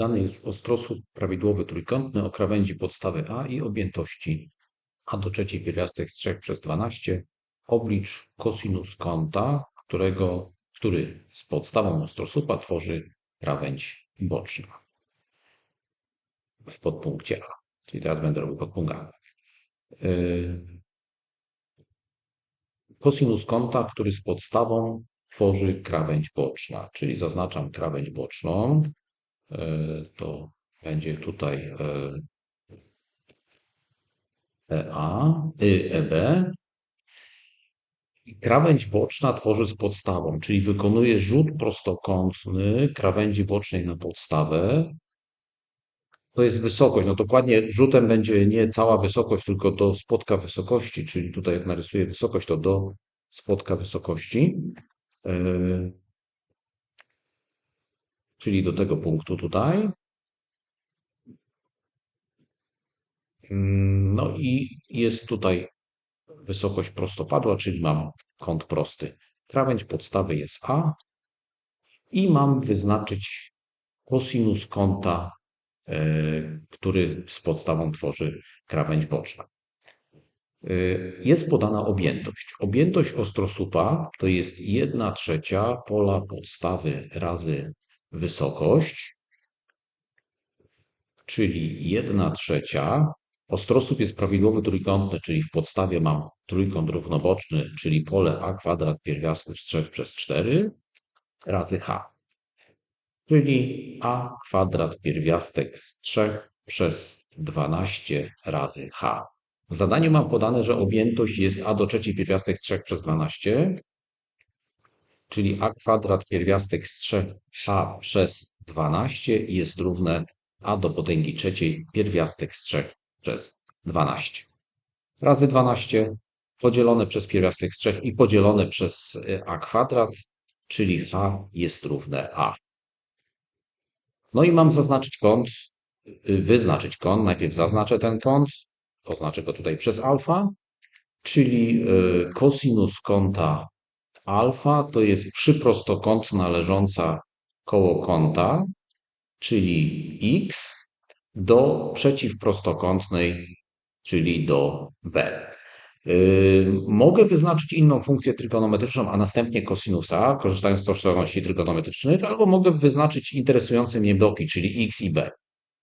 Dany jest ostrosłup prawidłowy trójkątny o krawędzi podstawy A i objętości a do trzeciej pierwiastek z 3 przez 12. Oblicz kosinus kąta, którego, który z podstawą ostrosłupa tworzy krawędź boczna w podpunkcie A. Czyli teraz będę robił podpunkt A. Yy, Kosinus kąta, który z podstawą tworzy krawędź boczna, czyli zaznaczam krawędź boczną. Yy, to będzie tutaj EA, yy, EB. Krawędź boczna tworzy z podstawą, czyli wykonuje rzut prostokątny krawędzi bocznej na podstawę to jest wysokość. No dokładnie rzutem będzie nie cała wysokość, tylko do spotka wysokości, czyli tutaj jak narysuję wysokość, to do spotka wysokości. Yy, czyli do tego punktu tutaj. Yy, no i jest tutaj wysokość prostopadła, czyli mam kąt prosty. Krawędź podstawy jest A i mam wyznaczyć kosinus kąta E, który z podstawą tworzy krawędź boczna. E, jest podana objętość. Objętość ostrosłupa to jest 1 trzecia pola podstawy razy wysokość, czyli 1 trzecia. Ostrosłup jest prawidłowy trójkątny, czyli w podstawie mam trójkąt równoboczny, czyli pole a kwadrat pierwiastków z 3 przez 4 razy h czyli a kwadrat pierwiastek z 3 przez 12 razy h. W zadaniu mam podane, że objętość jest a do trzeciej pierwiastek z 3 przez 12, czyli a kwadrat pierwiastek z 3h przez 12 jest równe a do potęgi trzeciej pierwiastek z 3 przez 12. Razy 12 podzielone przez pierwiastek z 3 i podzielone przez a kwadrat, czyli h jest równe a. No i mam zaznaczyć kąt, y, wyznaczyć kąt. Najpierw zaznaczę ten kąt, oznaczę go tutaj przez alfa, czyli y, kosinus kąta alfa to jest przyprostokątna leżąca koło kąta, czyli x do przeciwprostokątnej, czyli do b. Yy, mogę wyznaczyć inną funkcję trygonometryczną, a następnie kosinusa, korzystając z tożsamości trygonometrycznych, albo mogę wyznaczyć interesujące mnie bloki, czyli x i b.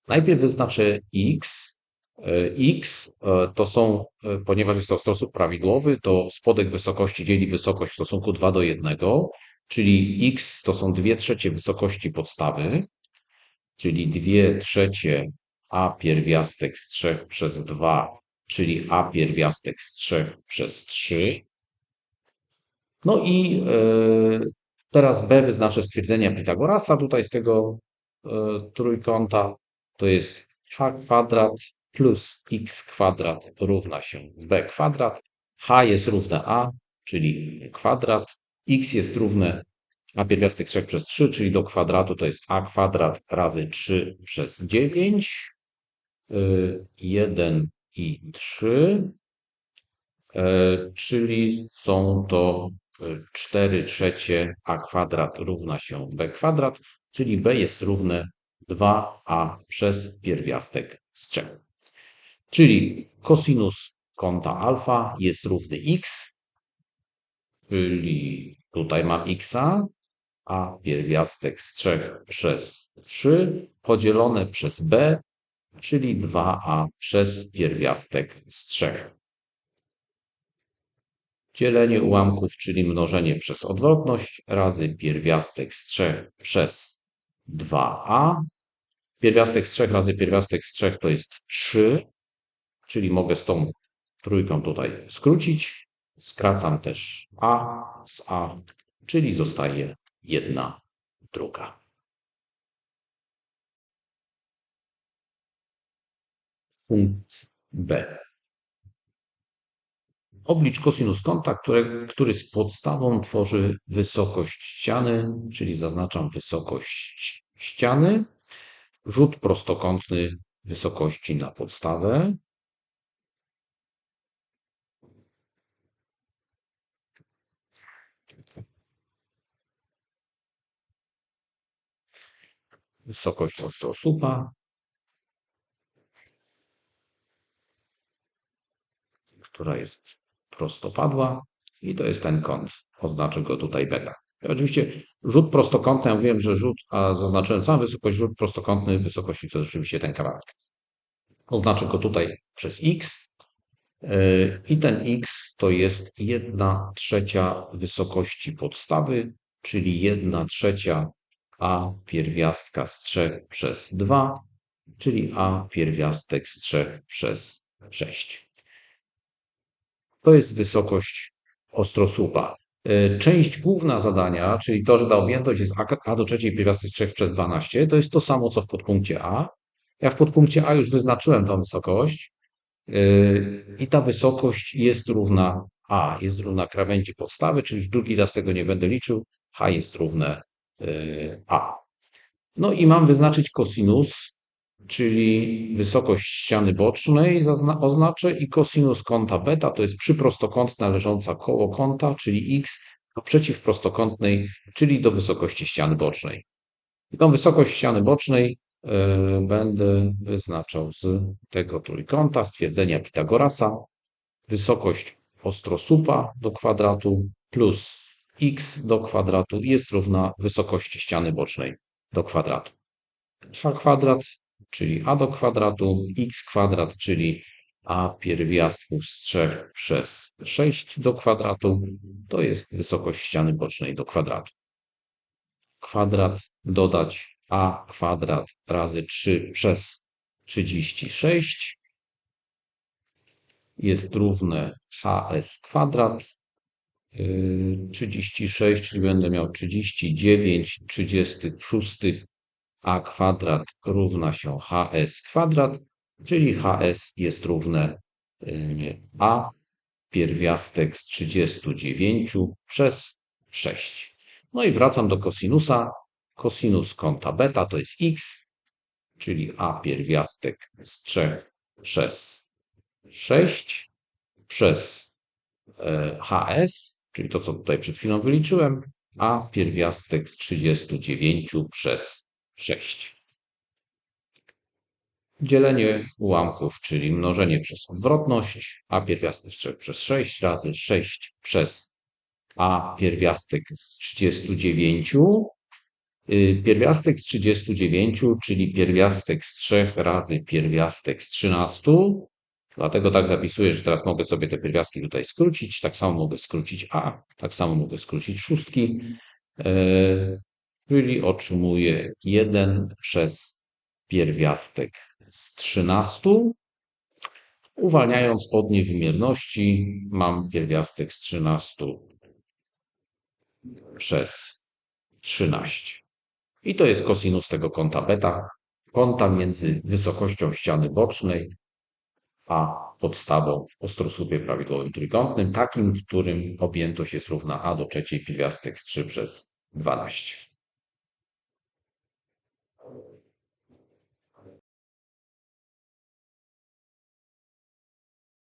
Najpierw wyznaczę x. Yy, x yy, to są, ponieważ jest to sposób prawidłowy, to spodek wysokości dzieli wysokość w stosunku 2 do 1, czyli x to są 2 trzecie wysokości podstawy, czyli 2 trzecie a pierwiastek z 3 przez 2 czyli a pierwiastek z 3 przez 3. No i e, teraz b wyznaczę stwierdzenia Pitagorasa tutaj z tego e, trójkąta. To jest h kwadrat plus x kwadrat równa się b kwadrat. h jest równe a, czyli kwadrat. x jest równe a pierwiastek 3 przez 3, czyli do kwadratu to jest a kwadrat razy 3 przez 9. 1 i 3, e, czyli są to 4 trzecie a kwadrat równa się b kwadrat, czyli b jest równe 2a przez pierwiastek z 3. Czyli kosinus kąta alfa jest równy x, czyli tutaj mam x, a pierwiastek z 3 przez 3 podzielone przez b czyli 2a przez pierwiastek z 3. Dzielenie ułamków, czyli mnożenie przez odwrotność razy pierwiastek z 3 przez 2a. Pierwiastek z 3 razy pierwiastek z 3 to jest 3, czyli mogę z tą trójką tutaj skrócić. Skracam też a z a, czyli zostaje jedna druga. Punkt B. Oblicz kosinus kąta, który, który z podstawą tworzy wysokość ściany, czyli zaznaczam wysokość ściany. Rzut prostokątny wysokości na podstawę. Wysokość ostrosłupa, która jest prostopadła i to jest ten kąt. Oznaczę go tutaj beta. I oczywiście rzut prostokątny, ja że rzut, a zaznaczyłem samą wysokość, rzut prostokątny wysokości to rzeczywiście ten kawałek. Oznaczę go tutaj przez x yy, i ten x to jest 1 trzecia wysokości podstawy, czyli 1 trzecia a pierwiastka z 3 przez 2, czyli a pierwiastek z 3 przez 6. To jest wysokość ostrosłupa. E, część główna zadania, czyli to, że ta objętość jest a do trzeciej pierwiastek 3 przez 12, to jest to samo, co w podpunkcie A. Ja w podpunkcie A już wyznaczyłem tą wysokość e, i ta wysokość jest równa A, jest równa krawędzi podstawy, czyli już drugi raz tego nie będę liczył. H jest równe A. No i mam wyznaczyć kosinus czyli wysokość ściany bocznej oznaczę i kosinus kąta beta to jest przyprostokątna leżąca koło kąta, czyli x, a przeciwprostokątnej, czyli do wysokości ściany bocznej. I tą wysokość ściany bocznej yy, będę wyznaczał z tego trójkąta, stwierdzenia Pitagorasa, wysokość ostrosłupa do kwadratu plus x do kwadratu jest równa wysokości ściany bocznej do kwadratu. h kwadrat czyli a do kwadratu, x kwadrat, czyli a pierwiastków z 3 przez 6 do kwadratu, to jest wysokość ściany bocznej do kwadratu. Kwadrat dodać a kwadrat razy 3 przez 36 jest równe hs kwadrat. 36, yy, czyli będę miał 39 36 a kwadrat równa się hs kwadrat, czyli hs jest równe y, a pierwiastek z 39 przez 6. No i wracam do kosinusa. Kosinus kąta beta to jest x, czyli a pierwiastek z 3 przez 6 przez hs, czyli to, co tutaj przed chwilą wyliczyłem, a pierwiastek z 39 przez 6. Dzielenie ułamków, czyli mnożenie przez odwrotność, a pierwiastek 3 przez 6 razy 6 przez a pierwiastek z 39. Y, pierwiastek z 39, czyli pierwiastek z 3 razy pierwiastek z 13. Dlatego tak zapisuję, że teraz mogę sobie te pierwiastki tutaj skrócić. Tak samo mogę skrócić a, tak samo mogę skrócić szóstki. Y, czyli otrzymuję 1 przez pierwiastek z 13. Uwalniając od niewymierności, mam pierwiastek z 13 przez 13. I to jest kosinus tego kąta beta, kąta między wysokością ściany bocznej a podstawą w ostrosłupie prawidłowym trójkątnym, takim, w którym objętość jest równa a do trzeciej pierwiastek z 3 przez 12.